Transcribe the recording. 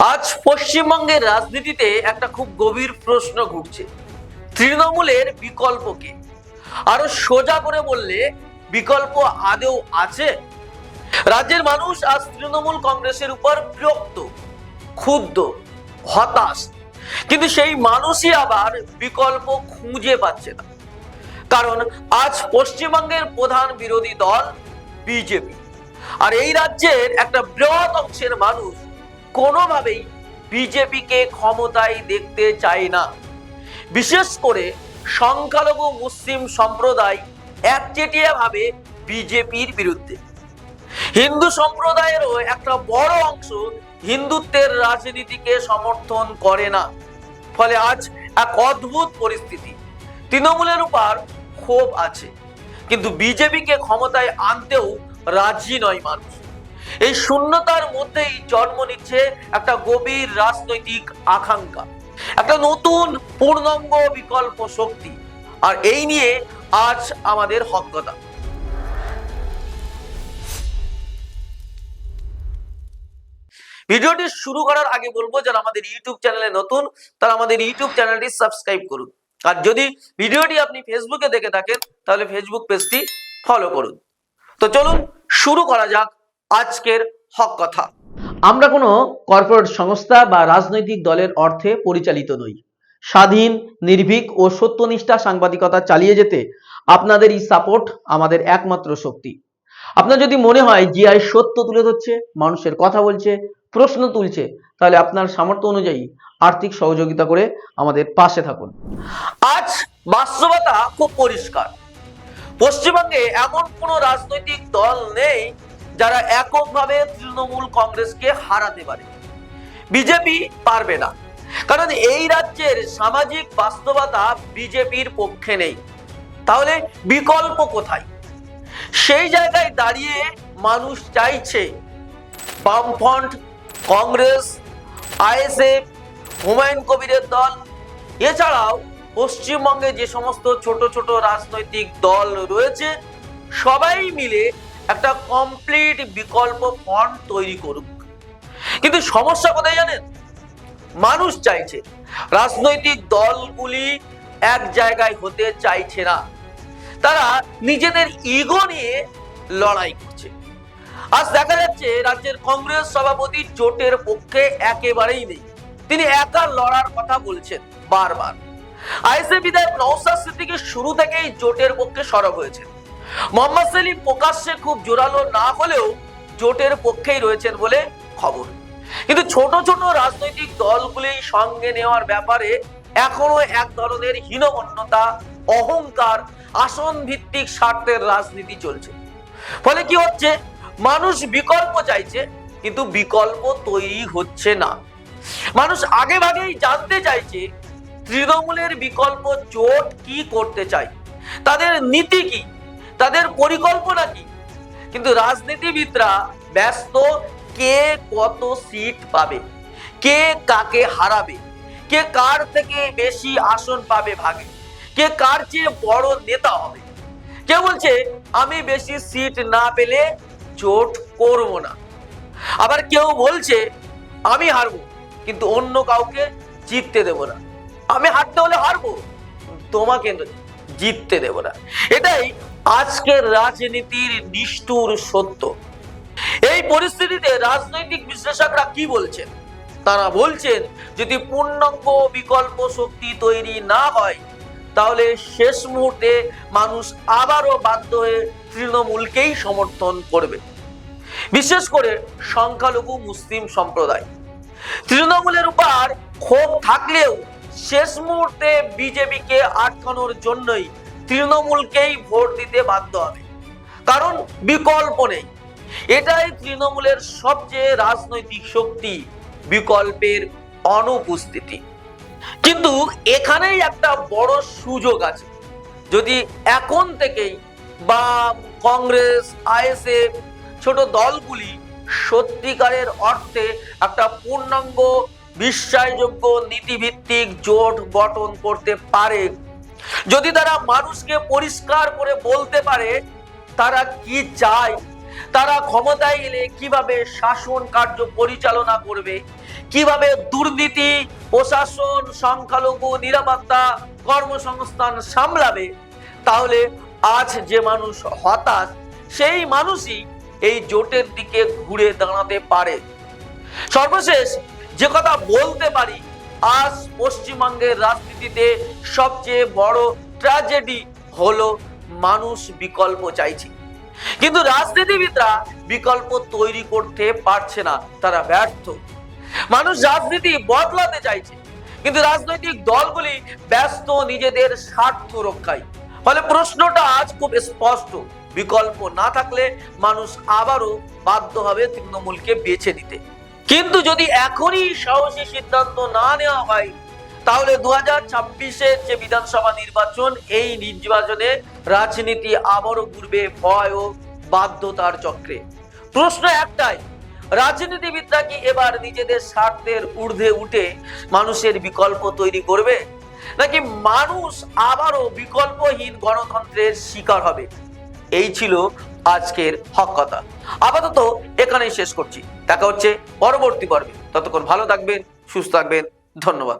আজ পশ্চিমবঙ্গের রাজনীতিতে একটা খুব গভীর প্রশ্ন ঘুরছে। তৃণমূলের বিকল্প কে? আরও সোজা করে বললে, বিকল্প আদেও আছে? রাজ্যের মানুষ আজ তৃণমূল কংগ্রেসের উপর বিরক্ত, ক্ষুব্ধ, হতাশ। কিন্তু সেই মানুষই আবার বিকল্প খুঁজে পাচ্ছে না। কারণ আজ পশ্চিমবঙ্গের প্রধান বিরোধী দল বিজেপি। আর এই রাজ্যের একটা বৃহৎ অংশের মানুষ কোনোভাবেই বিজেপিকে ক্ষমতায় দেখতে চায় না। বিশেষ করে সংখ্যালঘু মুসলিম সম্প্রদায় একচেটিয়া ভাবে বিজেপির বিরুদ্ধে। হিন্দু সম্প্রদায়েরও একটা বড় অংশ হিন্দুত্বের রাজনীতিকে সমর্থন করে না। ফলে আজ এক অদ্ভুত পরিস্থিতি। তৃণমূলের উপর ক্ষোভ আছে। কিন্তু বিজেপিকে ক্ষমতায় আনতেও রাজি নয় মানুষ। এই শূন্যতার মধ্যেই জন্ম নিচ্ছে একটা গভীর রাজনৈতিক আকাঙ্ক্ষা, একটা নতুন পূর্ণাঙ্গ বিকল্প শক্তি। আর এই নিয়ে আজ আমাদের হকতা ভিডিওটি শুরু করার আগে বলব, যারা আমাদের ইউটিউব চ্যানেলে নতুন, তারা আমাদের ইউটিউব চ্যানেলটি সাবস্ক্রাইব করুন। আর যদি ভিডিওটি আপনি ফেসবুকে দেখে থাকেন, তাহলে ফেসবুক পেজটি ফলো করুন। তো চলুন, শুরু করা যাক আজকের হক কথা। আমরা কোনো কর্পোরেট সংস্থা বা রাজনৈতিক দলের অর্থে পরিচালিত নই। স্বাধীন নির্ভীক ও সত্যনিষ্ঠা সাংবাদিকতা চালিয়ে যেতে আপনাদের এই সাপোর্ট আমাদের একমাত্র শক্তি। আপনার যদি মনে হয় জিআই সত্য তুলে ধরছে মানুষের কথা বলছে প্রশ্ন তুলছে তাহলে আপনার সামর্থ্য অনুযায়ী আর্থিক সহযোগিতা করে আমাদের পাশে থাকুন। আজ বাস্তবতা খুব পরিষ্কার। পশ্চিমবঙ্গে এমন কোন রাজনৈতিক দল নেই যারা এককভাবে তৃণমূল কংগ্রেসকে হারাতে পারে। বিজেপি পারবে না। কারণ এই রাজ্যের সামাজিক বাস্তবতা বিজেপির পক্ষে নেই। তাহলে বিকল্প কোথায়? সেই জায়গায় দাঁড়িয়ে মানুষ চাইছে বামফ্রন্ট, কংগ্রেস, আইএসএফ, হুমায়ুন কবিরের দল। এছাড়াও পশ্চিমবঙ্গে যে সমস্ত ছোট ছোট রাজনৈতিক দল রয়েছে, সবাই মিলে একটা কমপ্লিট বিকল্প ফন্ড তৈরি করুক। কিন্তু সমস্যা কোথায় জানেন? মানুষ চাইছে। রাজনৈতিক দলগুলি এক জায়গায় হতে চাইছে না। তারা নিজেদের ইগো নিয়ে লড়াই করছে। আজ দেখা যাচ্ছে রাজ্যের কংগ্রেস সভাপতি জোটের পক্ষে একেবারেই নেই। তিনি একা লড়ার কথা বলছেন বারবার। আইসে বিধায়ক নওসাদ সিদ্দিকী শুরু থেকেই জোটের পক্ষে সরব হয়েছেন। মোহাম্মদ সেলিম প্রকাশ্যে খুব জোরালো না হলেও জোটের পক্ষেই রয়েছেন বলে খবর। কিন্তু ছোট ছোট রাজনৈতিক দলগুলি সঙ্গে নেওয়ার ব্যাপারে এখনও এক ধরনের হীনমন্যতা, অহংকার আসন ভিত্তিক স্বার্থের রাজনীতি চলছে। ফলে কি হচ্ছে? মানুষ বিকল্প চাইছে, কিন্তু বিকল্প তৈরি হচ্ছে না। মানুষ আগে ভাগেই জানতে চাইছে, তৃণমূলের বিকল্প জোট কি করতে চায়? তাদের নীতি কি? তাদের পরিকল্পনা কি? কিন্তু রাজনীতিবিদরা ব্যস্ত কে কত সিট পাবে? কে কাকে হারাবে? কে কার থেকে বেশি আসন পাবে ভাগে? কে কার চেয়ে বড় নেতা হবে? কে বলছে, আমি বেশি সিট না পেলে জোট করব না। আবার কেউ বলছে, আমি হারবো, কিন্তু অন্য কাউকে জিততে দেব না। আমি হারতে হলে হারবো, তোমাকে জিততে দেব না। এটাই আজকের রাজনীতির নিষ্ঠুর সত্য। এই পরিস্থিতিতে রাজনৈতিক বিশ্লেষকরা কি বলছেন? তারা বলছেন, যদি পূর্ণাঙ্গ বিকল্প শক্তি তৈরি না হয়, তাহলে শেষ মুহূর্তে মানুষ আবারও বাধ্য হয়ে তৃণমূলকেই সমর্থন করবে। বিশেষ করে সংখ্যালঘু মুসলিম সম্প্রদায়। তৃণমূলের উপর ক্ষোভ থাকলেও শেষ মুহূর্তে বিজেপিকে আটকানোর জন্যই তৃণমূলকেই ভোট দিতে বাধ্য হবে। কারণ বিকল্প নেই। এটাই তৃণমূলের সবচেয়ে রাজনৈতিক শক্তি বিকল্পের অনুপস্থিতি। কিন্তু এখানেই একটা বড় সুযোগ আছে। যদি এখন থেকেই বাম কংগ্রেস, আইএসএফ ছোট দলগুলি সত্যিকারের অর্থে একটা পূর্ণাঙ্গ বিশ্বাসযোগ্য নীতিভিত্তিক জোট গঠন করতে পারে যদি তারা মানুষকে পরিষ্কার করে বলতে পারে, তারা কি চায়? তারা ক্ষমতায় এলে কীভাবে শাসন কার্য পরিচালনা করবে? কীভাবে দুর্নীতি, প্রশাসন, সংখ্যালঘু, নিরাপত্তা, কর্মসংস্থান সামলাবে? তাহলে আজ যে মানুষ হতাশ, সেই মানুষই এই জোটের দিকে ঘুরে দাঁড়াতে পারে। সর্বশেষ যে কথা বলতে পারি আজ পশ্চিমবঙ্গের রাজনীতিতে সবচেয়ে বড় ট্র্যাজেডি হলো মানুষ বিকল্প চাইছে। কিন্তু রাজনীতিবিদরা বিকল্প তৈরি করতে পারছে না, তারা ব্যর্থ। মানুষ রাজনীতি বদলাতে চাইছে, কিন্তু রাজনৈতিক দলগুলি ব্যস্ত নিজেদের স্বার্থ রক্ষায়। ফলে প্রশ্নটা আজ খুব স্পষ্ট, বিকল্প না থাকলে মানুষ আবারও বাধ্য হবে তৃণমূলকে বেছে নিতে। কিন্তু যদি এখনই সাহসী সিদ্ধান্ত না নেওয়া হয়, তাহলে দু হাজার ছাব্বিশের যে বিধানসভা নির্বাচন, এই নির্বাচনে রাজনীতি আবারও ঘুরবে ভয় ও বাধ্যতার চক্রে। প্রশ্ন একটাই, রাজনীতিবিদরা কি এবার নিজেদের স্বার্থের ঊর্ধ্বে উঠে মানুষের বিকল্প তৈরি করবে? নাকি মানুষ আবারও বিকল্পহীন গণতন্ত্রের শিকার হবে? এই ছিল আজকের হক কথা। আপাতত এখানেই শেষ করছি। দেখা হচ্ছে পরবর্তী পর্বে। ততক্ষণ ভালো থাকবেন সুস্থ থাকবেন। ধন্যবাদ।